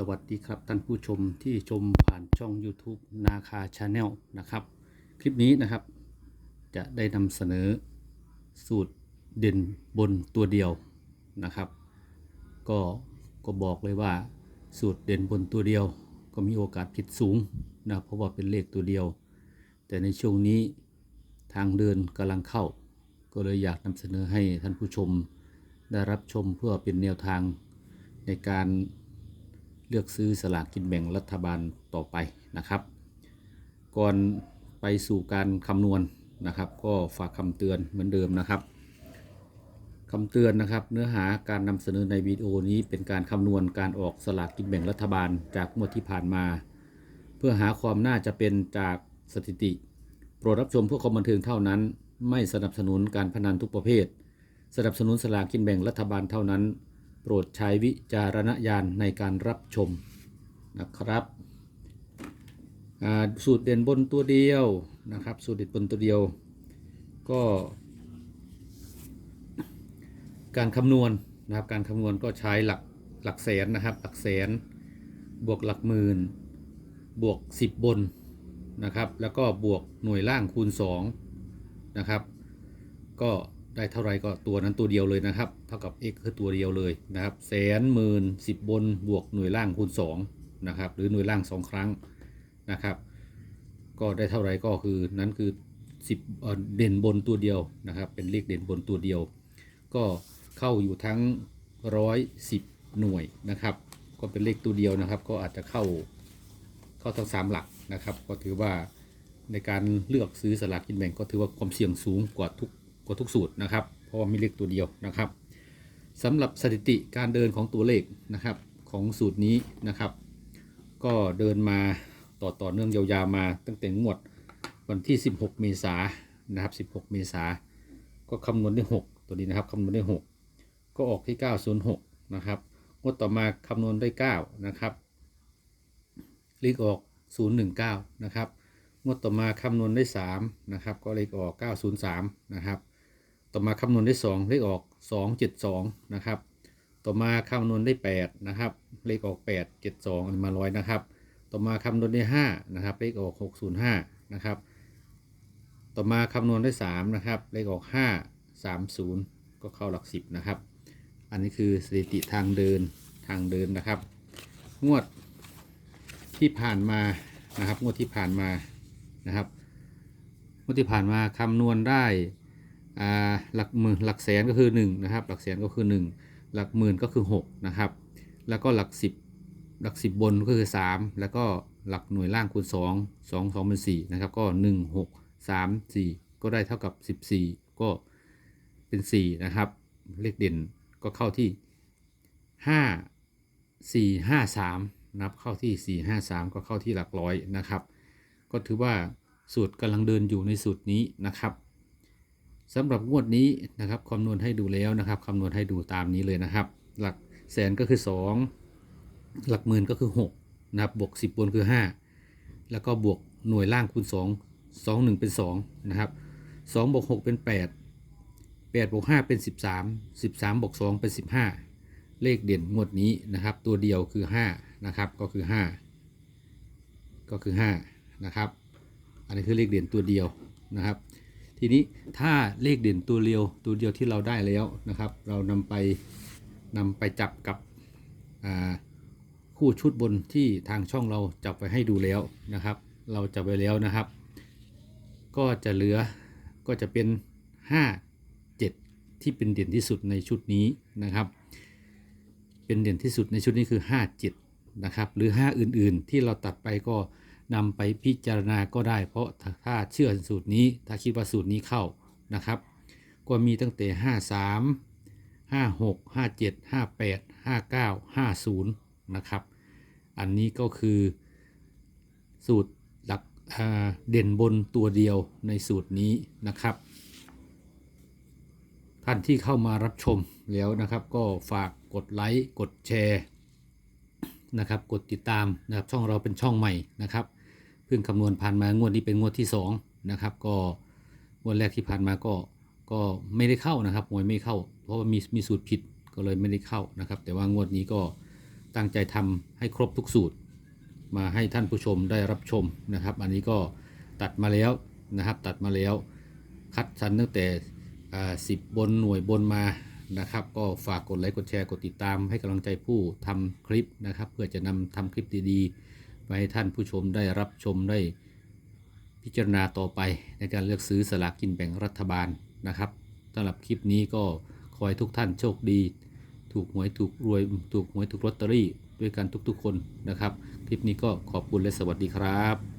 สวัสดีครับท่านผู้ชมที่ชมผ่านช่อง YouTube นาคาชาแนลนะครับ คลิปนี้นะครับ จะได้นำเสนอสูตรเด่นบนตัวเดียวนะครับ ก็ก็บอกเลยว่าสูตรเด่นบนตัวเดียว ก็มีโอกาสผิดสูงนะเพราะว่าเป็นเลขตัวเดียว แต่ในช่วงนี้ทางเดินกำลังเข้า ก็เลยอยากนำเสนอให้ท่านผู้ชมได้รับชมเพื่อเป็นแนวทางในการ เลือกซื้อสลากกินแบ่งรัฐบาลต่อไปนะครับ ก่อนไปสู่การคำนวณนะครับ ก็ฝากคำเตือนเหมือนเดิมนะครับคำเตือนนะครับ เนื้อหาการนำเสนอในวิดีโอนี้เป็นการคำนวณการออกสลากกินแบ่งรัฐบาลจากงวดที่ผ่านมา เพื่อหาความน่าจะเป็นจากสถิติ โปรดรับชมเพื่อความบันเทิงเท่านั้น ไม่สนับสนุนการพนันทุกประเภท สนับสนุนสลากกินแบ่งรัฐบาลเท่านั้น ปรดใช้วิจารณญาณในการรับชมนะครับสูตรเด่นบนตัวเดียวนะครับ สูตรเด่นบนตัวเดียว ก็ การคำนวณนะครับการคำนวณก็ใช้หลักหลักแสนนะครับ หลักแสน บวกหลักหมื่น บวก 10 บนนะครับ แล้วก็บวกหน่วยล่างคูณ2นะครับ ก็ ได้เท่าไรก็ตัวนั้นตัวเดียวเลยนะครับ เท่ากับ x คือตัวเดียวเลยนะครับแสนหมื่นสิบบนบวกหน่วยล่างคูณ2นะครับหรือหน่วยล่าง 2 ครั้งนะครับ ก็ได้เท่าไรก็คือนั้นคือ10เอ่อเด่นบนตัวเดียวนะครับ เป็นเลขเด่นบนตัวเดียว ก็เข้าอยู่ทั้ง 110 หน่วยนะครับ ก็เป็นเลขตัวเดียวนะครับ ก็อาจจะเข้าเข้าทั้งสามหลักนะครับ ก็ถือว่าในการเลือกซื้อสลากกินแบ่งก็ถือว่าความเสี่ยงสูงกว่าทุก กว่าทุกสูตรนะครับ เพราะว่ามีเลขตัวเดียวนะครับสำหรับสถิติการเดินของตัวเลขนะครับของสูตรนี้นะครับ ก็เดินมาต่อต่อเนื่องยาวๆมา ตั้งแต่งวดวันที่ 16 เมษายนนะครับ 16 เมษายนก็คำนวณได้ 6 ตัวนี้นะครับคำนวณได้ 6 ก็ออกที่ 906 นะครับงวดต่อมาคำนวณได้ 9 นะครับเลขออก 019 นะครับงวดต่อมาคำนวณได้ 3 นะครับ ก็เลขออก 903 นะครับ ต่อมาคำนวณได้ 2 เลขออก 272 นะครับ ต่อมาคำนวณได้ 8 นะครับ เลขออก 872อันมาร้อยนะครับ ต่อมาคำนวณได้ 5 นะครับ เลขออก 605 นะครับ ต่อมาคำนวณได้ 3 นะครับ เลขออก 5 30 ก็เข้าหลัก 10 นะครับ อันนี้คือสถิติทางเดินทางเดินนะครับ งวดที่ผ่านมานะครับ งวดที่ผ่านมานะครับ งวดที่ผ่านมาคำนวณได้ หลักหมื่นหลักแสนก็คือ1นะครับหลักแสนก็คือ 1 หลักหมื่นก็คือ6นะครับแล้วก็หลัก 10 หลัก 10 บนก็คือ 3 แล้วก็หลักหน่วยล่างคูณ 2 2 2เป็น4นะครับก็ 1 6 3 4 ก็ได้เท่ากับ 14 ก็เป็น 4 นะครับ เลขเด่นก็เข้าที่ 5 4 5 3นับเข้าที่ 4 5 3 ก็เข้าที่หลักร้อยนะครับ ก็ถือว่าสูตรกำลังเดินอยู่ในสูตรนี้นะครับ สำหรับงวดนี้นะครับคำนวณให้ดูแล้วนะครับคำนวณให้ดูตามนี้เลยนะครับ หลักแสนก็คือ 2 หลักหมื่นก็คือ6นะครับบวก 10บนคือ 5 แล้วก็บวกหน่วยล่างคูณ 2 2 1 เป็น 2 นะครับ2บวก6เป็น 8 8บวก5เป็น 13 13บวก2เป็น 15 เลขเด่นงวดนี้นะครับ ตัวเดียวคือ5นะครับก็คือ 5 ก็คือ5นะครับ อันนี้คือเลขเด่นตัวเดียวนะครับ ทีนี้ถ้าเลขเด่นตัวเดียวตัวเดียวที่เราได้แล้วนะครับ เรานำไปนำไปจับกับคู่ชุดบนที่ทางช่องเราจับไว้ให้ดูแล้วนะครับ เราจับไว้แล้วนะครับ ก็จะเหลือก็จะเป็น 5 7 ที่เป็นเด่นที่สุดในชุดนี้นะครับ เป็นเด่นที่สุดในชุดนี้คือ 5 7นะครับหรือ 5 อื่นๆ ที่เราตัดไปก็ นำไปพิจารณาก็ได้ เพราะถ้าเชื่อสูตรนี้ ถ้าคิดว่าสูตรนี้เข้านะครับ ก็มีตั้งแต่ 53 56 57 58 59 50 นะครับ อันนี้ก็คือสูตรหลักเด่นบนตัวเดียวในสูตรนี้นะครับ ท่านที่เข้ามารับชมแล้วนะครับ ก็ฝากกดไลค์ กดแชร์นะครับ กดติดตามนะครับ ช่องเราเป็นช่องใหม่นะครับ เพิ่งคำนวณผ่านมางวดนี้เป็นงวดที่2นะครับก็งวดแรกที่ผ่านมาก็ก็ไม่ได้เข้านะครับหวยไม่เข้า เพราะว่ามีมีสูตรผิดก็เลยไม่ได้เข้านะครับ แต่ว่างวดนี้ก็ตั้งใจทำให้ครบทุกสูตร มาให้ท่านผู้ชมได้รับชมนะครับ อันนี้ก็ตัดมาแล้วนะครับ ตัดมาแล้วคัดสรรตั้งแต่สิบบนหน่วยบนมานะครับ ก็ฝากกดไลค์กดแชร์กดติดตามให้กำลังใจผู้ทำคลิปนะครับ เพื่อจะนำทำคลิปดีๆ ไปให้ท่านผู้ชมได้รับชมได้พิจารณาต่อไปในการเลือกซื้อสลากกินแบ่งรัฐบาลนะครับสำหรับคลิปนี้ก็ขอให้ทุกท่านโชคดี ถูกหวยถูกรวยถูกหวยถูกลอตเตอรี่ด้วยกันทุกๆคนนะครับ คลิปนี้ก็ขอบคุณและสวัสดีครับ